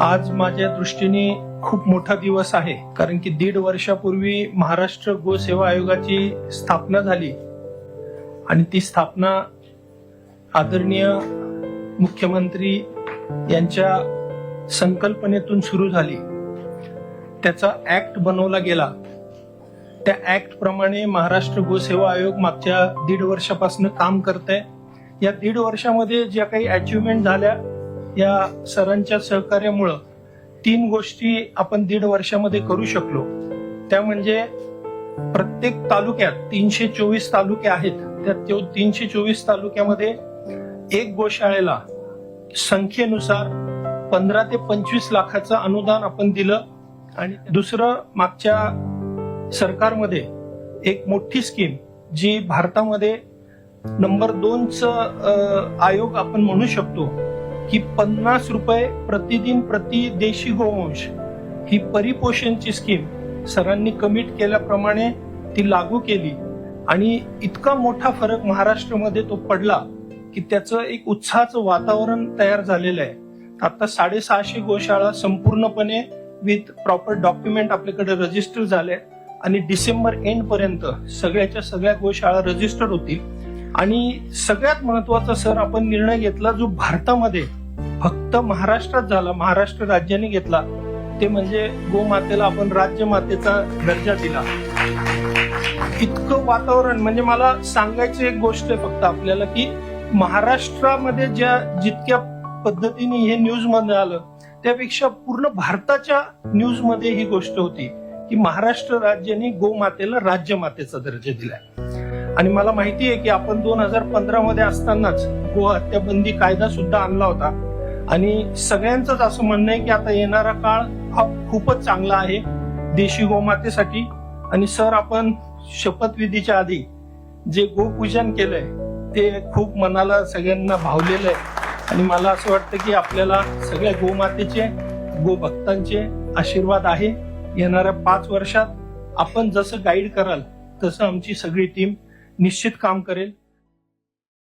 आज माझ्या दृष्टीने खूप मोठा दिवस आहे. कारण की दीड वर्षापूर्वी महाराष्ट्र गोसेवा आयोगाची स्थापना झाली. आणि ती स्थापना आदरणीय मुख्यमंत्री यांच्या संकल्पनेतून सुरू झाली. त्याचा ऍक्ट बनवला गेला. त्या ऍक्ट प्रमाणे महाराष्ट्र गोसेवा आयोग मागच्या दीड वर्षापासून काम करत आहे या दीड वर्षामध्ये ज्या काही अचिव्हमेंट झाल्या या सरांच्या सहकार्यामुळं तीन गोष्टी आपण दीड वर्षामध्ये करू शकलो. त्या म्हणजे प्रत्येक तालुक्यात तीनशे चोवीस तालुके आहेत. त्या त्यो- तीनशे चोवीस तालुक्यामध्ये एक गोशाळेला संख्येनुसार पंधरा ते पंचवीस लाखाचं अनुदान आपण दिलं आणि दुसरं मागच्या सरकारमध्ये एक मोठी स्कीम जी भारतामध्ये नंबर दोनच आयोग आपण म्हणू शकतो. की पन्नास रुपये प्रतिदिन प्रति देशी हो गोवंश ही परिपोषणची स्कीम सरांनी कमिट केल्याप्रमाणे ती लागू केली. आणि इतका मोठा फरक महाराष्ट्रामध्ये तो पडला की त्याचं एक उत्साहाचं वातावरण तयार झालेलं आहे. आता साडेसहाशे गोशाळा संपूर्णपणे विथ प्रॉपर डॉक्युमेंट आपल्याकडे रजिस्टर झाले आणि डिसेंबर एंड पर्यंत सगळ्याच्या सगळ्या गोशाळा रजिस्टर्ड होतील. आणि सगळ्यात महत्त्वाचा सर आपण निर्णय घेतला जो भारतामध्ये फक्त महाराष्ट्रात झाला महाराष्ट्र राज्याने घेतला. ते म्हणजे गोमातेला आपण राज्यमातेचा दर्जा दिला. इतकं वातावरण म्हणजे मला सांगायची एक गोष्ट आहे फक्त आपल्याला की महाराष्ट्रामध्ये ज्या जितक्या पद्धतीने हे न्यूजमध्ये आलं त्यापेक्षा पूर्ण भारताच्या न्यूजमध्ये ही गोष्ट होती की महाराष्ट्र राज्याने गोमातेला राज्यमातेचा दर्जा दिलाय. आणि मला माहिती आहे की आपण दोन हजार पंधरा मध्ये असतानाच गो हत्या बंदी कायदा सुद्धा आणला होता. आणि सगळ्यांचंच असं म्हणणं आहे की आता येणारा काळ हा खूपच चांगला आहे. देशी गोमातेसाठी. आणि सर आपण शपथविधीच्या आधी जे गोपूजन केलंय ते खूप मनाला सगळ्यांना भावलेलं आहे. आणि मला असं वाटतं की आपल्याला सगळ्या गोमातेचे गोभक्तांचे आशीर्वाद आहे. येणाऱ्या पाच वर्षात आपण जसं गाईड कराल तसं आमची सगळी टीम निश्चित काम करेल.